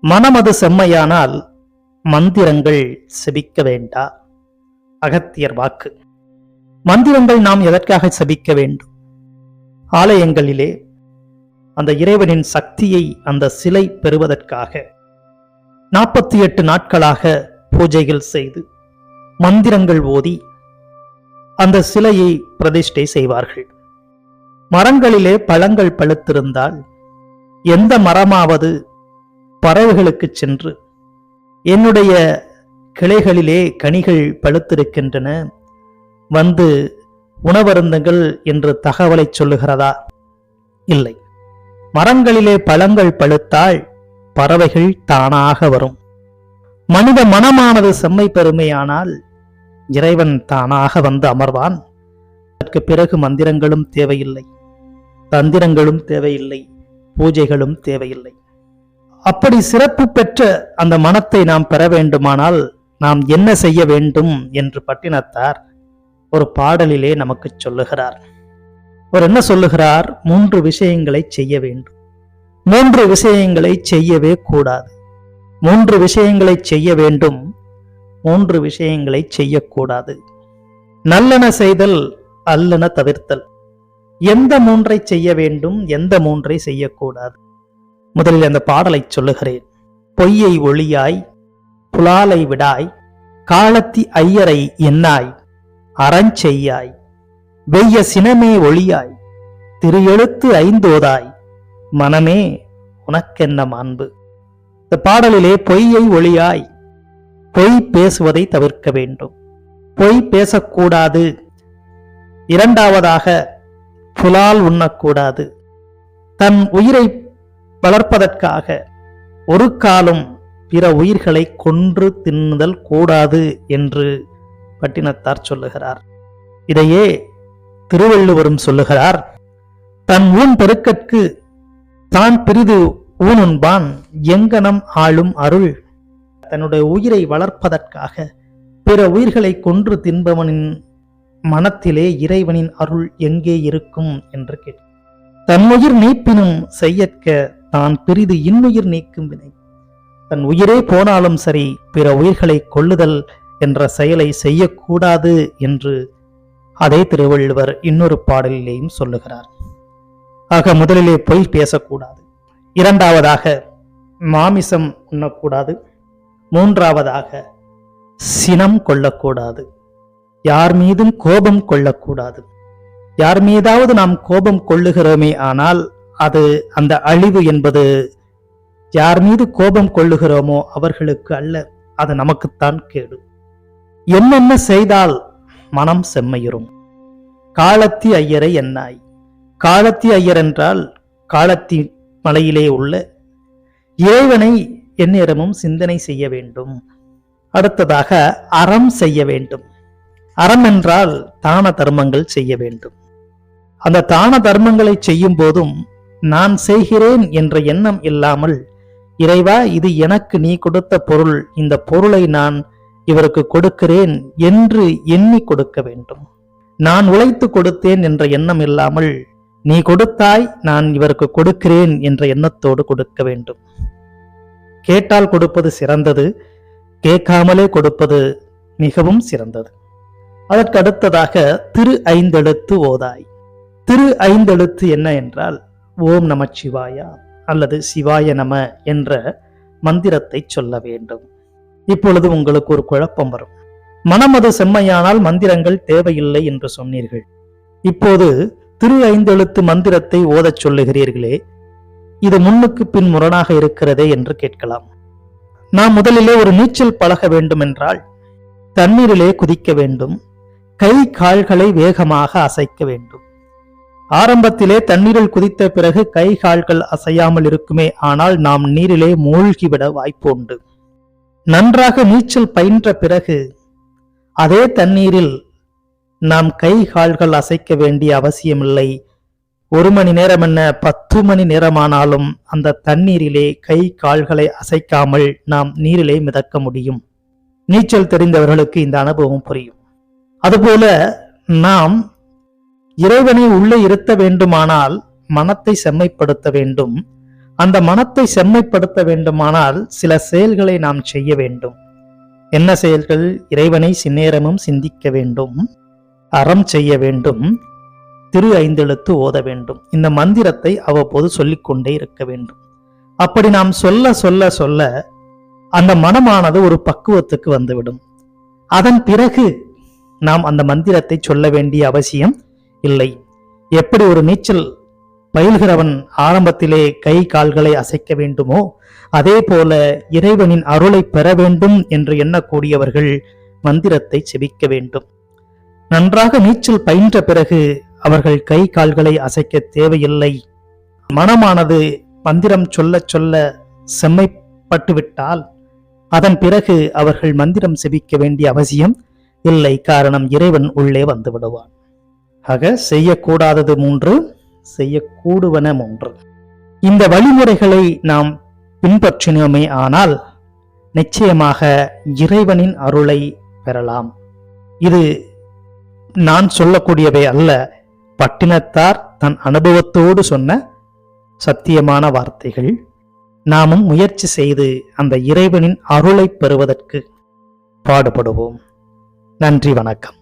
மனமது செம்மையானால் மந்திரங்கள் செபிக்க வேண்டா. அகத்தியர் வாக்கு. மந்திரங்கள் நாம் எதற்காக செபிக்க வேண்டும்? ஆலயங்களிலே அந்த இறைவனின் சக்தியை அந்த சிலை பெறுவதற்காக நாற்பத்தி எட்டு நாட்களாக பூஜைகள் செய்து மந்திரங்கள் ஓதி அந்த சிலையை பிரதிஷ்டை செய்வார்கள். மரங்களிலே பழங்கள் பழுத்திருந்தால் எந்த மரமாவது பறவைகளுக்கு சென்று என்னுடைய கிளைகளிலே கனிகள் பழுத்திருக்கின்றன வந்து உணவருந்துங்கள் என்று தகவலை சொல்லுகிறதா? இல்லை. மரங்களிலே பழங்கள் பழுத்தால் பறவைகள் தானாக வரும். மனித மனமானது செம்மை பெருமையானால் இறைவன் தானாக வந்து அமர்வான். அதற்கு பிறகு மந்திரங்களும் தேவையில்லை. தந்திரங்களும் தேவையில்லை. பூஜைகளும் தேவையில்லை. அப்படி சிறப்பு பெற்ற அந்த மனத்தை நாம் பெற வேண்டுமானால் நாம் என்ன செய்ய வேண்டும் என்று பட்டினத்தார் ஒரு பாடலிலே நமக்கு சொல்லுகிறார். அவர் என்ன சொல்லுகிறார்? மூன்று விஷயங்களை செய்ய வேண்டும். மூன்று விஷயங்களை செய்யவே கூடாது. மூன்று விஷயங்களை செய்ய வேண்டும். மூன்று விஷயங்களை செய்யக்கூடாது. நல்லன செய்தல் அல்லன தவிர்த்தல். எந்த மூன்றை செய்ய வேண்டும்? எந்த மூன்றை செய்யக்கூடாது? முதலில் அந்த பாடலை சொல்லுகிறேன். பொய்யை ஒளியாய் புலாலை விடாய் காலத்தி ஐயரை எண்ணாய் அறஞ்செய்யாய் வெய்ய சினமே ஒளியாய் திரு எழுத்து ஐந்தோதாய் மனமே உனக்கென்ன மாண்பு. இந்த பாடலிலே பொய்யை ஒளியாய் பொய் பேசுவதை தவிர்க்க வேண்டும். பொய் பேசக்கூடாது. இரண்டாவதாக புலால் உண்ணக்கூடாது. தன் உயிரை வளர்ப்பதற்காக ஒரு காலம் பிற உயிர்களை கொன்று தின்னுதல் கூடாது என்று பட்டினத்தார் சொல்லுகிறார். இதையே திருவள்ளுவரும் சொல்லுகிறார் தன் ஊன் பெருக்கற்கு தான் பிரிது ஊனுண்பான் எங்கனம் ஆளும் அருள். தன்னுடைய உயிரை வளர்ப்பதற்காக பிற உயிர்களை கொன்று தின்பவனின் மனத்திலே இறைவனின் அருள் எங்கே இருக்கும்? என்று கேட்டு தன்னுயிர் நீப்பினும் செய்யற்க தான் பெரிது இன்னுயிர் நீக்கும் வினை. தன் உயிரே போனாலும் சரி பிற உயிர்களை கொள்ளுதல் என்ற செயலை செய்யக்கூடாது என்று அதே திருவள்ளுவர் இன்னொரு பாடலிலேயும் சொல்லுகிறார். ஆக முதலிலே பொய் பேசக்கூடாது. இரண்டாவதாக மாமிசம் உண்ணக்கூடாது. மூன்றாவதாக சினம் கொள்ளக்கூடாது. யார் மீதும் கோபம் கொள்ளக்கூடாது. யார் மீதாவது நாம் கோபம் கொள்ளுகிறோமே ஆனால் அது அந்த அழிவு என்பது யார் மீது கோபம் கொள்ளுகிறோமோ அவர்களுக்கு அல்ல அது நமக்குத்தான் கேடு. என்னென்ன செய்தால் மனம் செம்மையுறும்? காலத்தி ஐயரை என்னாய் காலத்தி ஐயர் என்றால் காலத்தி மலையிலே உள்ள இறைவனை எந்நேரமும் சிந்தனை செய்ய வேண்டும். அடுத்ததாக அறம் செய்ய வேண்டும். அறம் என்றால் தான தர்மங்கள் செய்ய வேண்டும். அந்த தான தர்மங்களை செய்யும் போதும் நான் செய்கிறேன் என்ற எண்ணம் இல்லாமல் இறைவா இது எனக்கு நீ கொடுத்த பொருள். இந்த பொருளை நான் இவருக்கு கொடுக்கிறேன் என்று எண்ணி கொடுக்க வேண்டும். நான் உழைத்து கொடுத்தேன் என்ற எண்ணம் இல்லாமல் நீ கொடுத்தாய் நான் இவருக்கு கொடுக்கிறேன் என்ற எண்ணத்தோடு கொடுக்க வேண்டும். கேட்டால் கொடுப்பது சிறந்தது கேட்காமலே கொடுப்பது மிகவும் சிறந்தது. அதற்கு அடுத்ததாக திரு ஐந்தெழுத்து ஓதாய். திரு ஐந்தெழுத்து என்ன என்றால் ஓம் நமச்சிவாயா அல்லது சிவாய நம என்ற மந்திரத்தை சொல்ல வேண்டும். இப்பொழுது உங்களுக்கு ஒரு குழப்பம் வரும். மனமது செம்மையானால் மந்திரங்கள் தேவையில்லை என்று சொன்னீர்கள். இப்போது திரு ஐந்தெழுத்து மந்திரத்தை ஓதச் சொல்லுகிறீர்களே இது முன்னுக்கு பின் முரணாக இருக்கிறதே என்று கேட்கலாம். நாம் முதலிலே ஒரு நீச்சல் பழக வேண்டும் என்றால் தண்ணீரிலே குதிக்க வேண்டும். கை கால்களை வேகமாக அசைக்க வேண்டும். ஆரம்பத்திலே தண்ணீரில் குதித்த பிறகு கை கால்கள் அசையாமல் இருக்குமே ஆனால் நாம் நீரிலே மூழ்கிவிட வாய்ப்பு உண்டு நன்றாக நீச்சல் பயின்ற பிறகு அதே தண்ணீரில் நாம் கை கால்கள் அசைக்க வேண்டிய அவசியமில்லை. ஒரு மணி நேரம் என்ன பத்து மணி நேரமானாலும் அந்த தண்ணீரிலே கை கால்களை அசைக்காமல் நாம் நீரிலே மிதக்க முடியும். நீச்சல் தெரிந்தவர்களுக்கு இந்த அனுபவம் புரியும். அதுபோல நாம் இறைவனை உள்ளே இருத்த வேண்டுமானால் மனத்தை செம்மைப்படுத்த வேண்டும். அந்த மனத்தை செம்மைப்படுத்த வேண்டுமானால் சில செயல்களை நாம் செய்ய வேண்டும். என்ன செயல்கள்? இறைவனை சின்னேரமும் சிந்திக்க வேண்டும். அறம் செய்ய வேண்டும். திரு ஐந்தெழுத்து ஓத வேண்டும். இந்த மந்திரத்தை அவ்வப்போது சொல்லிக்கொண்டே இருக்க வேண்டும். அப்படி நாம் சொல்ல சொல்ல சொல்ல அந்த மனமானது ஒரு பக்குவத்துக்கு வந்துவிடும். அதன் பிறகு நாம் அந்த மந்திரத்தை சொல்ல வேண்டிய அவசியம் இல்லை. எப்படி ஒரு நீச்சல் பயில்கிறவன் ஆரம்பத்திலே கை கால்களை அசைக்க வேண்டுமோ அதே போல இறைவனின் அருளை பெற வேண்டும் என்று எண்ணக்கூடியவர்கள் மந்திரத்தை செபிக்க வேண்டும். நன்றாக நீச்சல் பயின்ற பிறகு அவர்கள் கை கால்களை அசைக்க தேவையில்லை. மனமானது மந்திரம் சொல்ல சொல்ல செம்மைப்பட்டுவிட்டால் அதன் பிறகு அவர்கள் மந்திரம் செபிக்க வேண்டிய அவசியம் இல்லை. காரணம் இறைவன் உள்ளே வந்து விடுவான். ஆக செய்யக்கூடாதது மூன்று செய்யக்கூடுவன மூன்று இந்த வழிமுறைகளை நாம் பின்பற்றினோமே ஆனால் நிச்சயமாக இறைவனின் அருளை பெறலாம். இது நான் சொல்லக்கூடியவை அல்ல. பட்டினத்தார் தன் அனுபவத்தோடு சொன்ன சத்தியமான வார்த்தைகள். நாமும் முயற்சி செய்து அந்த இறைவனின் அருளை பெறுவதற்கு பாடுபடுவோம். நன்றி வணக்கம்.